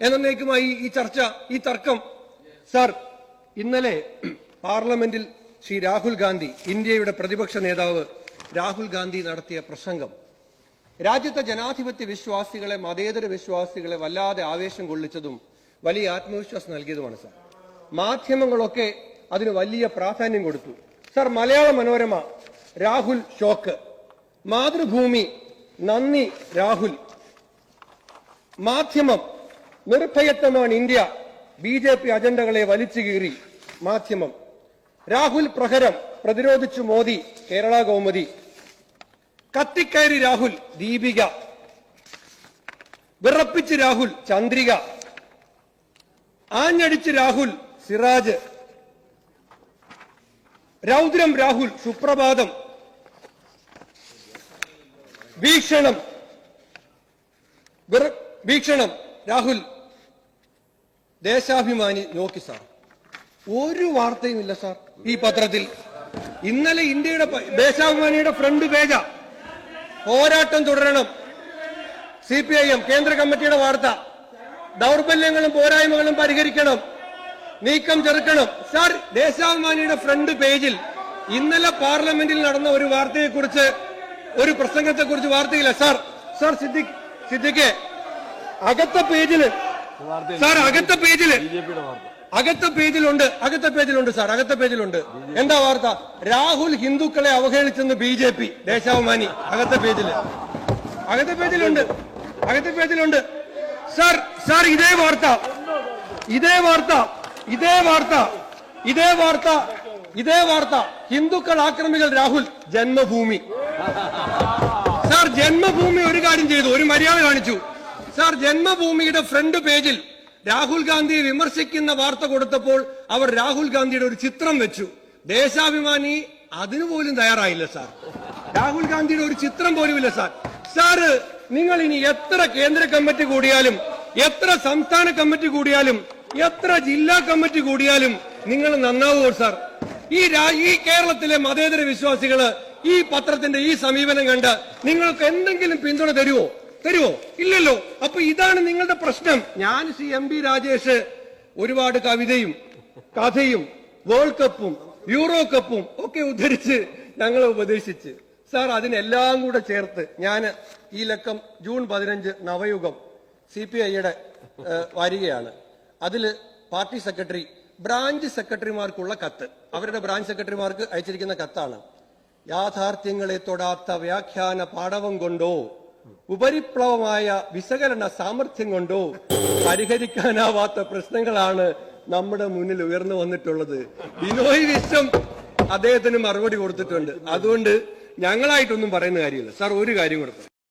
എന്നേക്കുമായി ഈ ചർച്ച ഈ തർക്കം. സർ ഇന്നലെ പാർലമെന്റിൽ ശ്രീ രാഹുൽ ഗാന്ധി ഇന്ത്യയുടെ പ്രതിപക്ഷ നേതാവ് രാഹുൽ ഗാന്ധി നടത്തിയ പ്രസംഗം. രാജ്യത്തെ ജനാധിപത്യ വിശ്വാസികളെ മതേതര വിശ്വാസികളെ വല്ലാതെ ആവേശം കൊള്ളിച്ചതും വലിയ ആത്മവിശ്വാസം നൽകിയതുമാണ് സാർ. മാധ്യമങ്ങളൊക്കെ അതിന് വലിയ പ്രാധാന്യം കൊടുത്തു. Sir Malayala Manorama Rahul shock. മാതൃഭൂമി നന്ദി രാഹുൽ. മാധ്യമം നിർഭയത്വമാണ് ഇന്ത്യ. ബി ജെ പി അജണ്ടകളെ വലിച്ചു കീറി. മാധ്യമം. രാഹുൽ പ്രഹരം പ്രതിരോധിച്ചു മോദി കേരള കൗമുദി. കത്തിക്കയറി രാഹുൽ ദീപിക. വിറപ്പിച്ച് രാഹുൽ ചന്ദ്രിക. ആഞ്ഞടിച്ച് രാഹുൽ സിറാജ്. രൗദ്രം രാഹുൽ സുപ്രഭാതം. വീക്ഷണം. വീക്ഷണം. രാഹുൽ ദേശാഭിമാനി നോക്കി സാർ. ഒരു വാർത്തയും ഇല്ല സാർ ഈ പത്രത്തിൽ. ഇന്നലെ ഇന്ത്യയുടെ ദേശാഭിമാനിയുടെ ഫ്രണ്ട് പേജ പോരാട്ടം തുടരണം. സി പി ഐ എം കേന്ദ്ര കമ്മിറ്റിയുടെ വാർത്ത. ദൗർബല്യങ്ങളും പോരായ്മകളും പരിഹരിക്കണം. നീക്കം ചെറുക്കണം. സാർ ദേശാഭിമാനിയുടെ ഫ്രണ്ട് പേജിൽ ഇന്നലെ പാർലമെന്റിൽ നടന്ന ഒരു വാർത്തയെക്കുറിച്ച് ഒരു പ്രസംഗത്തെക്കുറിച്ച് വാർത്തയില്ല. സാർ സാർ സിദ്ദിഖ് സിദ്ദിഖെ അകത്ത പേജിൽ സാർ അകത്ത പേജിൽ അകത്ത പേജിലുണ്ട് അകത്ത പേജിലുണ്ട് സാർ അകത്ത പേജിലുണ്ട്. എന്താ വാർത്ത? രാഹുൽ ഹിന്ദുക്കളെ അവഹേളിച്ചെന്ന് ബി ജെ പി ദേശാഭിമാനി അകത്ത പേജിൽ. അകത്ത പേജിലുണ്ട് അകത്ത പേജിലുണ്ട്. സാർ സാർ ഇതേ വാർത്ത ഇതേ വാർത്ത ഇതേ വാർത്ത ഇതേ വാർത്ത ഇതേ വാർത്ത. ഹിന്ദുക്കൾ ആക്രമികൾ രാഹുൽ ജന്മഭൂമി. സാർ ജന്മഭൂമി ഒരു കാര്യം ചെയ്തു ഒരു മര്യാദ കാണിച്ചു. സാർ ജന്മഭൂമിയുടെ ഫ്രണ്ട് പേജിൽ രാഹുൽ ഗാന്ധിയെ വിമർശിക്കുന്ന വാർത്ത കൊടുത്തപ്പോൾ അവർ രാഹുൽ ഗാന്ധിയുടെ ഒരു ചിത്രം വെച്ചു. ദേശാഭിമാനി അതിനു പോലും തയ്യാറായില്ല സാർ. രാഹുൽ ഗാന്ധിയുടെ ഒരു ചിത്രം പോലുമില്ല സാർ. സാറ് നിങ്ങൾ ഇനി എത്ര കേന്ദ്ര കമ്മിറ്റി കൂടിയാലും എത്ര സംസ്ഥാന കമ്മിറ്റി കൂടിയാലും എത്ര ജില്ലാ കമ്മിറ്റി കൂടിയാലും നിങ്ങൾ നന്നാവുമോ സാർ? ഈ ഈ കേരളത്തിലെ മതേതര വിശ്വാസികൾ ഈ പത്രത്തിന്റെ ഈ സമീപനം കണ്ട് നിങ്ങൾക്ക് എന്തെങ്കിലും പിന്തുണ തരുമോ? തരുമോ? ഇല്ലല്ലോ. അപ്പൊ ഇതാണ് നിങ്ങളുടെ പ്രശ്നം. ഞാൻ സി എം ബി രാജേഷ് ഒരുപാട് കവിതയും കഥയും വേൾഡ് കപ്പും യൂറോ കപ്പും ഒക്കെ ഉദ്ധരിച്ച് ഞങ്ങളെ ഉപദേശിച്ച്. സാർ അതിനെല്ലാം കൂടെ ചേർത്ത് ഞാൻ ഈ ലക്കം ജൂൺ പതിനഞ്ച് നവയുഗം സി പി ഐയുടെ വരികയാണ്. അതിൽ പാർട്ടി സെക്രട്ടറി ബ്രാഞ്ച് സെക്രട്ടറിമാർക്കുള്ള കത്ത്. അവരുടെ ബ്രാഞ്ച് സെക്രട്ടറിമാർക്ക് അയച്ചിരിക്കുന്ന കത്താണ്. യാഥാർത്ഥ്യങ്ങളെ തൊടാത്ത വ്യാഖ്യാന പാടവം കൊണ്ടോ ഉപരിപ്ലവമായ വിശകലന സാമർഥ്യം കൊണ്ടോ പരിഹരിക്കാനാവാത്ത പ്രശ്നങ്ങളാണ് നമ്മുടെ മുന്നിൽ ഉയർന്നു വന്നിട്ടുള്ളത്. ബിനോയ് വിശ്വം അദ്ദേഹത്തിന് മറുപടി കൊടുത്തിട്ടുണ്ട്. അതുകൊണ്ട് ഞങ്ങളായിട്ടൊന്നും പറയുന്ന കാര്യമില്ല. സാർ ഒരു കാര്യം കൊടുത്തു